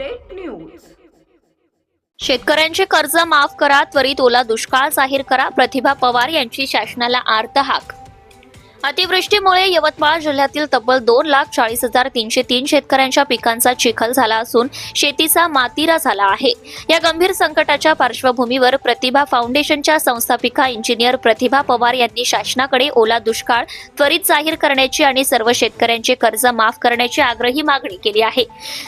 Update news शेतकऱ्यांचे कर्ज माफ करा त्वरित ओला दुष्काळ जाहीर करा. प्रतिभा पवार यांची शासनाला आर्त हाक अतिवृष्टीमुळे यवतमाळ जिल्ह्यातील तब्बल दोन लाख चाळीस हजार तीनशे तीन शेतकऱ्यांच्या पिकांचा चिखल झाला असून शेतीचा मातीरा झाला आहे. या गंभीर संकटाच्या पार्श्वभूमीवर प्रतिभा फाउंडेशनच्या संस्थापिका इंजिनियर प्रतिभा पवार यांनी शासनाकडे ओला दुष्काळ त्वरित जाहीर करण्याची आणि सर्व शेतकऱ्यांचे कर्ज माफ करण्याची आग्रही मागणी केली आहे.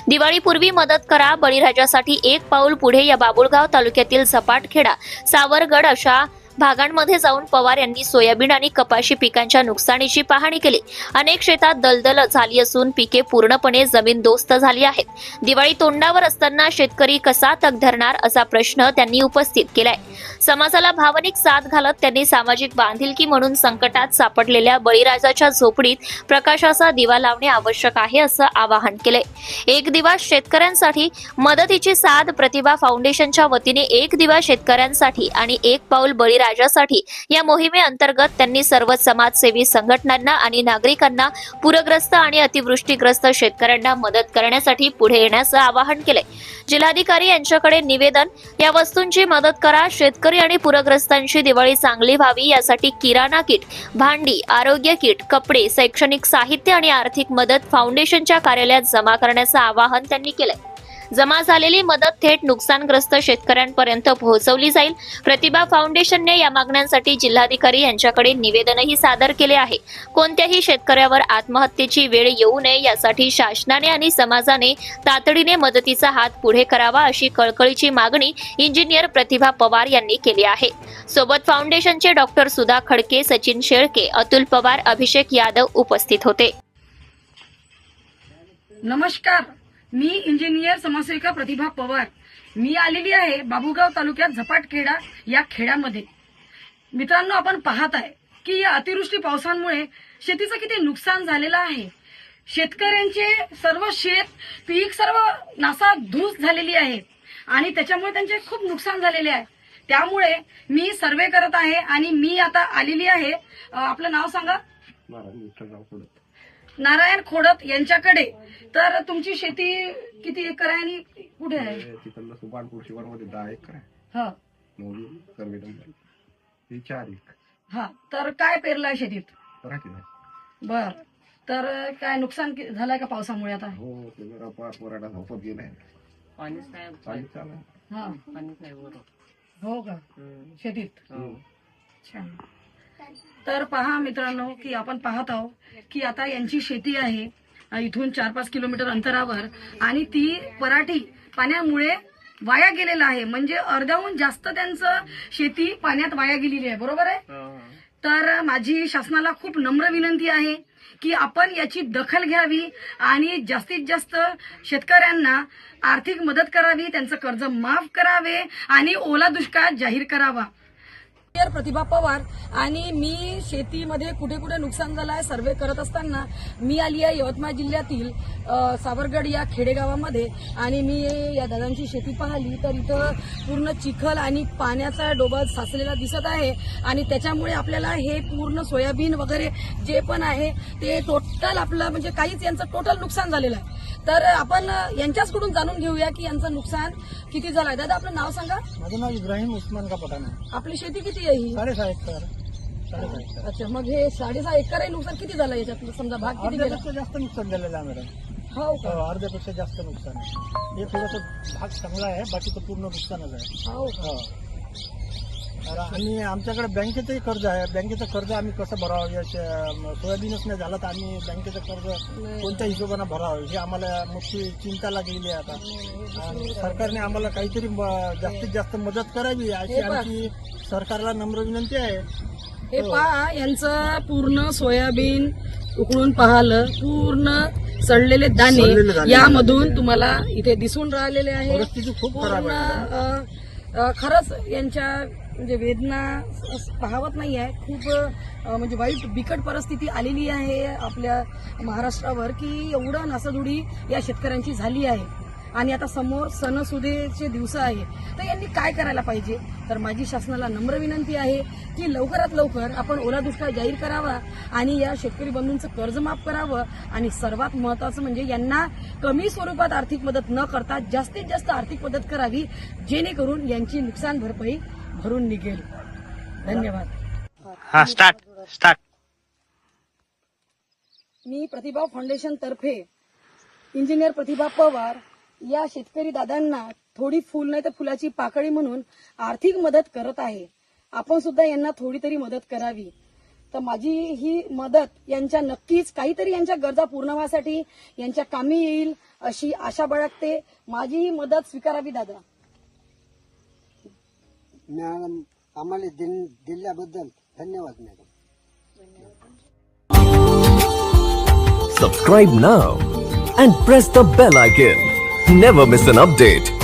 दिवाळीपूर्वी मदत करा बळीराजासाठी एक पाऊल पुढे या बाबुळगाव तालुक्यातील झपाटखेडा सावरगड अशा भागांमध्ये जाऊन पवार यांनी सोयाबीन आणि कपाशी पिकांच्या नुकसानीची पाहणी केली. अनेक शेतात दलदल झाली असून पिके पूर्णपणे जमीनदोस्त झाली आहेत. दिवाळी तोंडावर असताना शेतकरी कसा तग धरणार असा प्रश्न त्यांनी उपस्थित केलाय. समाजाला भावनिक साथ घालत त्यांनी सामाजिक बांधिलकी म्हणून संकटात सापडलेल्या बळीराजाच्या झोपडीत प्रकाशाचा दिवा लावणे आवश्यक आहे असं आवाहन केले एक दिवा शेतकऱ्यांसाठी मदतीची साथ प्रतिभा फाउंडेशनच्या वतीने एक दिवा शेतकऱ्यांसाठी आणि एक पाऊल राज्यासाठी या मोहिमेअंतर्गत त्यांनी सर्व समाजसेवी संघटनांना आणि नागरिकांना पूरग्रस्त आणि अतिवृष्टीग्रस्त शेतकऱ्यांना मदत करण्यासाठी पुढे येण्याचं आवाहन केलंय. जिल्हाधिकारी यांच्याकडे निवेदन या वस्तूंची मदत करा शेतकरी आणि पूरग्रस्तांची दिवाळी चांगली व्हावी यासाठी किराणा किट भांडी आरोग्य किट कपडे शैक्षणिक साहित्य आणि आर्थिक मदत फाउंडेशनच्या कार्यालयात जमा करण्याचं आवाहन त्यांनी केलंय. जमा झालेली मदत थेट नुकसानग्रस्त शेतकऱ्यांपर्यंत पोहोचवली जाईल. प्रतिभा फाउंडेशनने या मागण्यांसाठी जिल्हाधिकारी यांच्याकडे निवेदनही सादर केले आहे. कोणत्याही शेतकऱ्यावर आत्महत्येची वेळ येऊ नये यासाठी शासनाने आणि समाजाने तातडीने मदतीचा हात पुढे करावा अशी कळकळीची मागणी इंजिनियर प्रतिभा पवार यांनी केली आहे. सोबत फाउंडेशनचे डॉक्टर सुधा खडके सचिन शेळके अतुल पवार अभिषेक यादव उपस्थित होते. नमस्कार. मी इंजिनियर समाजसेविका प्रतिभा पवार. मी आलेली आहे बाबुगाव तालुक्यात झपाटखेडा या खेड्यामध्ये. मित्रांनो आपण पाहत आहे की या अतिवृष्टी पावसांमुळे शेतीचं किती नुकसान झालेलं आहे. शेतकऱ्यांचे सर्व शेत पीक सर्व नासा धूस झालेली आहे आणि त्याच्यामुळे त्यांचे खूप नुकसान झालेले आहे. त्यामुळे मी सर्वे करत आहे आणि मी आता आलेली आहे. आपलं नाव सांगा. नारायण खोडत यांच्याकडे. तर तुमची शेती किती एकर आहे आणि कुठे आहे? तिकडलं सुबानपूर शिवारमध्ये दहा एकर आहे. हा. सर्वे नंबर ही चार एक हा. तर काय पेरलाय शेतीत? बर. तर काय नुकसान कि- झालंय का पावसामुळे आता? हो ते जरा पाच वराडा झोपत गेलाय. पाणीच नाही चालेल चालेल हा. पाणीच नाही बरोबर हो का? शेतीत? हो. छान. तर पहा मित्रांनो की आपण पाहत आहोत की आता यांची शेती आहे इथून चार पाच किलोमीटर अंतरावर. आणि ती पराठी पाण्यामुळे वाया गेलेला आहे. म्हणजे अर्ध्याहून जास्त त्यांचं शेती पाण्यात वाया गेलेली आहे. बरोबर आहे? तर माझी शासनाला खूप नम्र विनंती आहे की आपण याची दखल घ्यावी आणि जास्तीत जास्त शेतकऱ्यांना आर्थिक मदत करावी त्यांचं कर्ज माफ करावे आणि ओला दुष्काळ जाहीर करावा. प्रतिभा पवार आणि मी शेतीमध्ये कुठे कुठे नुकसान झालं आहे सर्वे करत असताना मी आली आहे यवतमाळ जिल्ह्यातील सावरगड या खेडेगावामध्ये आणि मी या दादांची शेती पाहिली. तर इथं पूर्ण चिखल आणि पाण्याचा डोबा साचलेला दिसत आहे आणि त्याच्यामुळे आपल्याला हे पूर्ण सोयाबीन वगैरे जे पण आहे ते टोटल आपलं म्हणजे काहीच यांचं टोटल नुकसान झालेलं आहे. तर आपण यांच्याचकडून जाणून घेऊया की यांचं नुकसान किती झालं आहे. दादा आपलं नाव सांगा. माझं नाव इब्राहिम उस्मान का पठाण आहे. आपली शेती किती आहे ही? साडेसहा एकर. साडेसहा एकर. अच्छा मग हे साडेसहा एकर नुकसान किती झालं याच्यातलं? समजा भाग किती गेला? अर्ध्यापेक्षा जास्त नुकसान झालेलं आहे मॅडम हो का? हो, अर्ध्यापेक्षा जास्त नुकसान आहे. हे थोडंसं भाग चांगला आहे बाकीचं पूर्ण नुकसानच आहे. हो का? हो. आणि आमच्याकडे बँकेचंही कर्ज आहे. बँकेचं कर्ज आम्ही कसं भरावं? या सोयाबीनच नाही झालं तर आम्ही बँकेचं कर्ज कोणत्या हिशोबानं भरावं? हे आम्हाला मोठी चिंता लागलेली आहे आता. सरकारने आम्हाला काहीतरी जास्तीत जास्त मदत करावी अशी. आमची सरकारला नम्र विनंती आहे. हे पहा यांचं पूर्ण सोयाबीन उकळून पाहिलं. पूर्ण सडलेले दाणे. यामधून तुम्हाला इथे दिसून राहिलेले आहे. खूप खराब खरंच यांच्या म्हणजे वेदना स- पाहवत नाही आहे. खूप म्हणजे वाईट बिकट परिस्थिती आलेली आहे आपल्या महाराष्ट्रावर की एवढं नासाधुडी या शेतकऱ्यांची झाली आहे. आणि आता समोर सणसुदेचे दिवस आहे. तर यांनी काय करायला पाहिजे? तर माझी शासनाला नम्र विनंती आहे की लवकरात लवकर आपण ओला दुष्काळ जाहीर करावा आणि या शेतकरी बंधूंचं कर्ज माफ करावं. आणि सर्वात महत्वाचं म्हणजे यांना कमी स्वरूपात आर्थिक मदत न करता जास्तीत जास्त आर्थिक मदत करावी जेणेकरून यांची नुकसान भरपाई भरून निघेल. धन्यवाद. हा स्टार्ट स्टार्ट मी प्रतिभा फाउंडेशन तर्फे इंजिनियर प्रतिभा पवार या शेतकरी दादांना थोडी फुल नाही तर फुलाची पाकळी म्हणून आर्थिक मदत करत आहे. आपण सुद्धा यांना थोडी तरी मदत करावी. तर माझी ही मदत यांच्या नक्कीच काहीतरी यांच्या गरजा पूर्ण व्हासाठी यांच्या कामी येईल अशी आशा बाळगते. माझी ही मदत स्वीकारावी दादा. मॅडम आम्हाला दिल- दिल्याबद्दल धन्यवाद madam Subscribe now and press the bell icon. Never miss an update.